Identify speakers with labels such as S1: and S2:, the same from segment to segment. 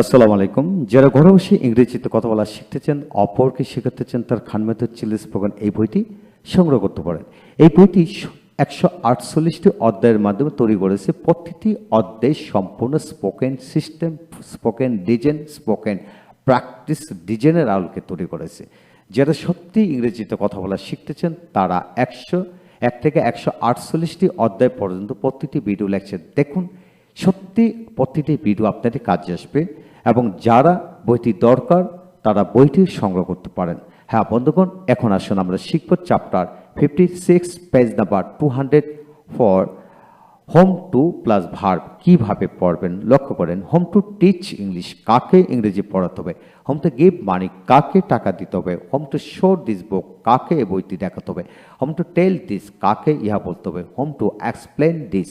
S1: আসসালামু আলাইকুম। যারা ঘরে বসে ইংরেজিতে কথা বলা শিখতেছেন, অপরকে শেখাতে চান তার খানমেত চিলি স্পোকেন এই বইটি সংগ্রহ করতে পারেন। এই বইটি একশো আটচল্লিশটি অধ্যায়ের মাধ্যমে তৈরি করেছে। প্রতিটি অধ্যায় সম্পূর্ণ spoken system spoken design spoken practice ডিজাইনের আলোকে তৈরি করেছে। যারা সত্যি ইংরেজিতে কথা বলা শিখতেছেন, তারা একশো এক থেকে একশো আটচল্লিশটি অধ্যায় পর্যন্ত প্রতিটি ভিডিও লেকচার দেখুন। সত্যি প্রতিটি ভিডিও আপনাদের কাজে আসবে। এবং যারা বইটি দরকার, তারা বইটি সংগ্রহ করতে পারেন। হ্যাঁ বন্ধুগণ, এখন আসুন আমরা শিখব chapter fifty six page number two hundred four whom to plus verb কীভাবে পড়বেন? লক্ষ্য করেন হোম টু টিচ ইংলিশ কাকে ইংরেজি পড়াতে হবে? হোম টু গিভ মানি কাকে টাকা দিতে হবে? Whom to show this book কাকে এই বইটি দেখাতে হবে? হোম টু টেল দিস কাকে ইহা বলতে হবে? হোম টু এক্সপ্লেন দিস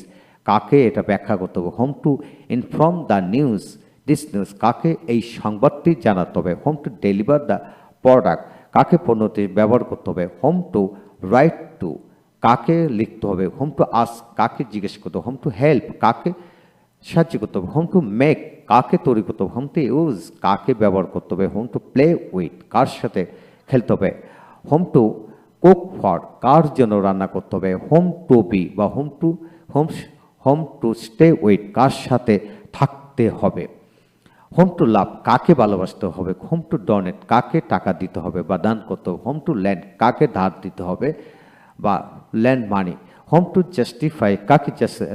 S1: কাকে এটা ব্যাখ্যা করতে হবে? Whom to inform the news this news কাকে এই সংবাদটি জানাতে হবে? Whom to deliver the product কাকে পণ্যটি ব্যবহার করতে হবে? হোম টু রাইট টু কাকে লিখতে হবে? হোম টু আস কাকে জিজ্ঞেস করতে হবে? হোম টু হেল্প কাকে সাহায্য করতে হবে? হোম টু মেক কাকে তৈরি করতে হবে? হোম টু ইউজ কাকে ব্যবহার করতে হবে? হোম টু প্লে উইথ কার সাথে খেলতে হবে? হোম টু কুক ফর কার জন্য রান্না করতে হবে? হোম টু বি বা whom to whom whom to stay with কার সাথে থাকতে হবে? হোম টু লাভ কাকে ভালোবাসতে হবে হোম টু ডোনেট কাকে টাকা দিতে হবে বা দান করতে হবে হোম টু ল্যান্ড কাকে ধার দিতে হবে বা lend money whom to justify কাকে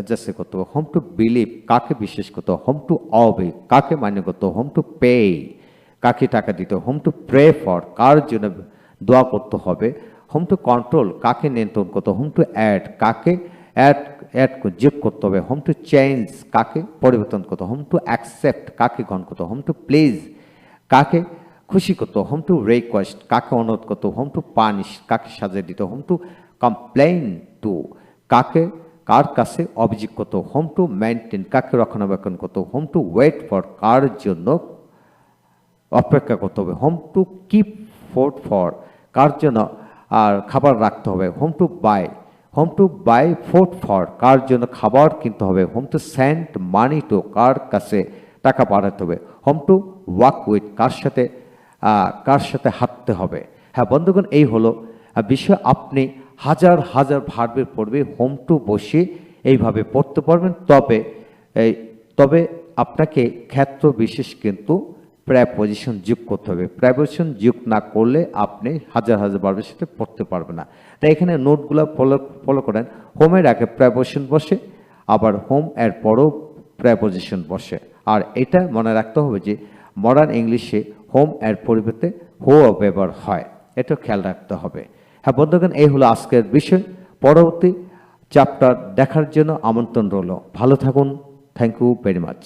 S1: জাস্টি করতে হবে হোম টু বিলিভ কাকে বিশ্বাস করতে হবে হোম টু অবে কাকে মান্য করতে হবে হোম টু পে কাকে টাকা দিতে হবে হোম টু প্রে ফর কার জন্য দোয়া করতে হবে হোম টু কন্ট্রোল কাকে নিয়ন্ত্রণ করতে হোম টু অ্যাড কাকে অ্যাড অ্যাড যোগ করতে হবে হোম টু চেঞ্জ কাকে পরিবর্তন করতে হোম টু অ্যাকসেপ্ট কাকে গ্রহণ করতে হোম টু প্লিজ কাকে খুশি করতো হোম টু রিকোয়েস্ট কাকে অনুরোধ করতো হোম টু পানিশ কাকে সাজা দিত হোম টু কমপ্লেন টু কাকে কার কাছে অভিযোগ করতে হোম টু মেনটেন কাকে রক্ষণাবেক্ষণ করতে হোম টু ওয়েট ফর কার জন্য অপেক্ষা করতে হবে whom to keep food for কার জন্য আর খাবার রাখতে হবে whom to buy whom to buy food for কার জন্য খাবার কিনতে হবে? Whom to send money to কার কাছে টাকা পাঠাতে হবে? হোম টু ওয়াক উইথ কার সাথে কার সাথে হাঁটতে হবে? হ্যাঁ বন্ধুগণ, এই হলো বিষয়। আপনি হাজার হাজার ভার্বের পড়বে হোম টু বসে এইভাবে পড়তে পারবেন। তবে তবে আপনাকে ক্ষেত্র বিশেষ কিন্তু প্র্যাপোজিশন যোগ করতে হবে। প্র্যাপোজিশন যোগ না করলে আপনি হাজার হাজার বারবার সাথে পড়তে পারবেন না। তাই এখানে নোটগুলো ফলো ফলো করেন। হোমের আগে প্র্যাপোজিশন বসে, আবার হোম এর পরও প্র্যাপোজিশন বসে। আর এটা মনে রাখতে হবে যে মডার্ন ইংলিশে হোম এর পরিবর্তে হো ব্যবহার হয়। এটা খেয়াল রাখতে হবে। হ্যাঁ বন্ধুগণ, এই হলো আজকের বিষয়। পরবর্তী চ্যাপ্টার দেখার জন্য আমন্ত্রণ রইল। ভালো থাকুন। Thank you very much